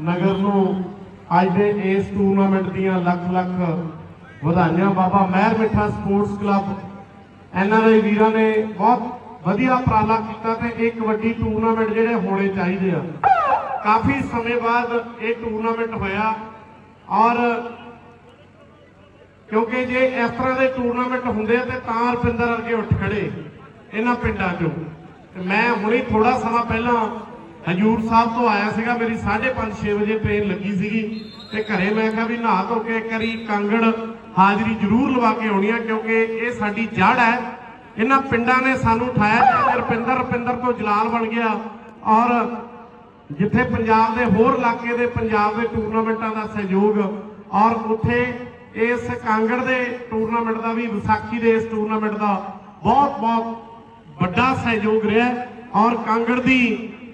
ਨਗਰ ਨੂੰ ਅੱਜ ਦੇ ਇਸ ਟੂਰਨਾਮੈਂਟ ਦੀਆਂ ਲੱਖ ਲੱਖ ਵਧਾਈਆਂ। ਬਾਬਾ ਮਹਿਰ ਮਿੱਠਾ ਸਪੋਰਟਸ ਕਲੱਬ ਐਨਆਰਆਈ ਵੀਰਾਂ ਨੇ ਬਹੁਤ ਵਧੀਆ ਉਪਰਾਲਾ ਕੀਤਾ ਤੇ ਇਹ ਕਬੱਡੀ ਟੂਰਨਾਮੈਂਟ ਜਿਹੜੇ ਹੋਣੇ ਚਾਹੀਦੇ ਆ। ਕਾਫੀ ਸਮੇਂ ਬਾਅਦ ਇਹ ਟੂਰਨਾਮੈਂਟ ਹੋਇਆ ਔਰ ਕਿਉਂਕਿ ਜੇ ਇਸ ਤਰ੍ਹਾਂ ਦੇ ਟੂਰਨਾਮੈਂਟ ਹੁੰਦੇ ਆ ਤੇ ਤਾਂ ਰੁਪਿੰਦਰ ਵਰਗੇ ਉੱਠ ਖੜੇ ਇਹਨਾਂ ਪਿੰਡਾਂ 'ਚੋਂ। ਮੈਂ ਹੁਣੇ ਥੋੜਾ ਸਮਾਂ ਪਹਿਲਾਂ ਹਜੂਰ ਸਾਹਿਬ ਤੋਂ ਆਇਆ ਸੀਗਾ, ਮੇਰੀ 5:30 6 ਵਜੇ ਟ੍ਰੇਨ ਲੱਗੀ ਸੀਗੀ ਤੇ ਘਰੇ ਮੈਂ ਕਿਹਾ ਵੀ ਨਹਾ ਧੋ ਕੇ ਕਰੀ ਕਾਂਗੜ ਹਾਜ਼ਰੀ ਜ਼ਰੂਰ ਲਵਾ ਕੇ ਆਉਣੀ ਆ, ਕਿਉਂਕਿ ਇਹ ਸਾਡੀ ਜੜ ਹੈ। ਇਹਨਾਂ ਪਿੰਡਾਂ ਨੇ ਸਾਨੂੰ ਉਠਾਇਆ ਤੇ ਅੱਜ ਰੁਪਿੰਦਰ ਰੁਪਿੰਦਰ ਤੋਂ ਜਲਾਲ ਬਣ ਗਿਆ। ਔਰ ਜਿੱਥੇ ਪੰਜਾਬ ਦੇ ਹੋਰ ਇਲਾਕੇ ਦੇ ਪੰਜਾਬ ਦੇ ਟੂਰਨਾਮੈਂਟਾਂ ਦਾ ਸਹਿਯੋਗ, ਔਰ ਉੱਥੇ ਇਸ ਕਾਂਗੜ ਦੇ ਟੂਰਨਾਮੈਂਟ ਦਾ ਵੀ, ਵਿਸਾਖੀ ਦੇ ਇਸ ਟੂਰਨਾਮੈਂਟ ਦਾ ਬਹੁਤ ਬਹੁਤ ਵੱਡਾ ਸਹਿਯੋਗ ਰਿਹਾ। ਔਰ ਕਾਂਗੜ ਦੀ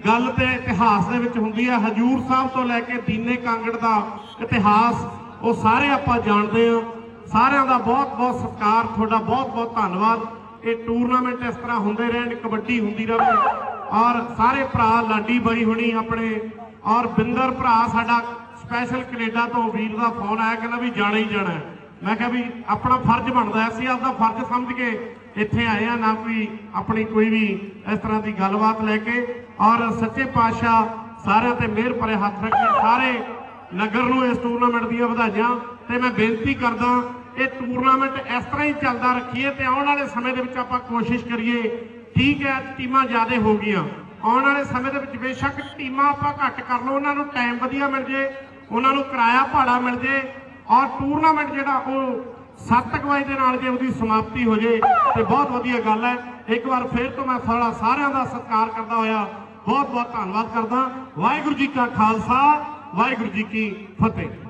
ਗੱਲ ਤੇ ਇਤਿਹਾਸ ਦੇ ਵਿੱਚ ਹੁੰਦੀ ਹੈ ਹਜੂਰ ਸਾਹਿਬ ਤੋਂ ਲੈ ਕੇ ਦੀਨੇ ਕਾਂਗੜ ਦਾ ਇਤਿਹਾਸ, ਉਹ ਸਾਰੇ ਆਪਾਂ ਜਾਣਦੇ ਹਾਂ ਸਾਰਿਆਂ ਦਾ ਬਹੁਤ ਬਹੁਤ ਸਤਿਕਾਰ, ਤੁਹਾਡਾ ਬਹੁਤ ਬਹੁਤ ਧੰਨਵਾਦ। ਇਹ ਟੂਰਨਾਮੈਂਟ ਇਸ ਤਰ੍ਹਾਂ ਹੁੰਦੇ ਰਹਿਣ, ਕਬੱਡੀ ਹੁੰਦੀ ਰਹੇ। ਔਰ ਸਾਰੇ ਭਰਾ ਲਾਡੀ ਬਾਈ ਹੁਣੀ ਆਪਣੇ, ਔਰ ਬਿੰਦਰ ਭਰਾ ਸਾਡਾ ਸਪੈਸ਼ਲ ਕੈਨੇਡਾ ਤੋਂ ਵੀਰ ਦਾ ਫੋਨ ਆਇਆ, ਕਹਿੰਦਾ ਵੀ ਜਾਣਾ ਹੀ ਜਾਣਾ ਮੈਂ ਕਿਹਾ ਵੀ ਆਪਣਾ ਫਰਜ਼ ਬਣਦਾ ਹੈ, ਅਸੀਂ ਆਪਦਾ ਫਰਜ਼ ਸਮਝ ਕੇ ਇੱਥੇ ਆਏ ਆ ਨਾ ਕੋਈ ਆਪਣੀ ਕੋਈ ਵੀ ਇਸ ਤਰ੍ਹਾਂ ਦੀ ਗੱਲਬਾਤ ਲੈ ਕੇ। ਔਰ ਸੱਚੇ ਪਾਤਸ਼ਾਹ ਸਾਰਿਆਂ ਤੇ ਮਿਹਰ ਭਰੇ ਹੱਥ ਰੱਖ ਕੇ ਸਾਰੇ ਨਗਰ ਨੂੰ ਇਸ ਟੂਰਨਾਮੈਂਟ ਦੀਆਂ ਵਧਾਈਆਂ। ਤੇ ਮੈਂ ਬੇਨਤੀ ਕਰਦਾ ਇਹ ਟੂਰਨਾਮੈਂਟ ਇਸ ਤਰ੍ਹਾਂ ਹੀ ਚੱਲਦਾ ਰੱਖੀਏ ਤੇ ਆਉਣ ਵਾਲੇ ਸਮੇਂ ਦੇ ਵਿੱਚ ਆਪਾਂ ਕੋਸ਼ਿਸ਼ ਕਰੀਏ ਠੀਕ ਹੈ ਟੀਮਾਂ ਜ਼ਿਆਦਾ ਹੋ ਗਈਆਂ। ਆਉਣ ਵਾਲੇ ਸਮੇਂ ਦੇ ਵਿੱਚ ਬੇਸ਼ੱਕ ਟੀਮਾਂ ਆਪਾਂ ਘੱਟ ਕਰ ਲਓ ਉਹਨਾਂ ਨੂੰ ਟਾਈਮ ਵਧੀਆ ਮਿਲ ਜੇ ਉਹਨਾਂ ਨੂੰ ਕਿਰਾਇਆ ਭਾੜਾ ਮਿਲ ਜੇ ਔਰ ਟੂਰਨਾਮੈਂਟ ਜਿਹੜਾ ਉਹ 7 ਵਜੇ ਦੇ ਨਾਲ ਜੇ ਉਹਦੀ ਸਮਾਪਤੀ ਹੋ ਜੇ, ਤੇ ਬਹੁਤ ਵਧੀਆ ਗੱਲ ਹੈ। ਇੱਕ ਵਾਰ ਫੇਰ ਤੋਂ ਮੈਂ ਸਾਰਾ ਸਾਰਿਆਂ ਦਾ ਸਤਿਕਾਰ ਕਰਦਾ ਹੋਇਆ ਬਹੁਤ ਬਹੁਤ ਧੰਨਵਾਦ ਕਰਦਾ। ਵਾਹਿਗੁਰੂ ਜੀ ਕਾ ਖਾਲਸਾ, ਵਾਹਿਗੁਰੂ ਜੀ ਕੀ ਫਤਿਹ।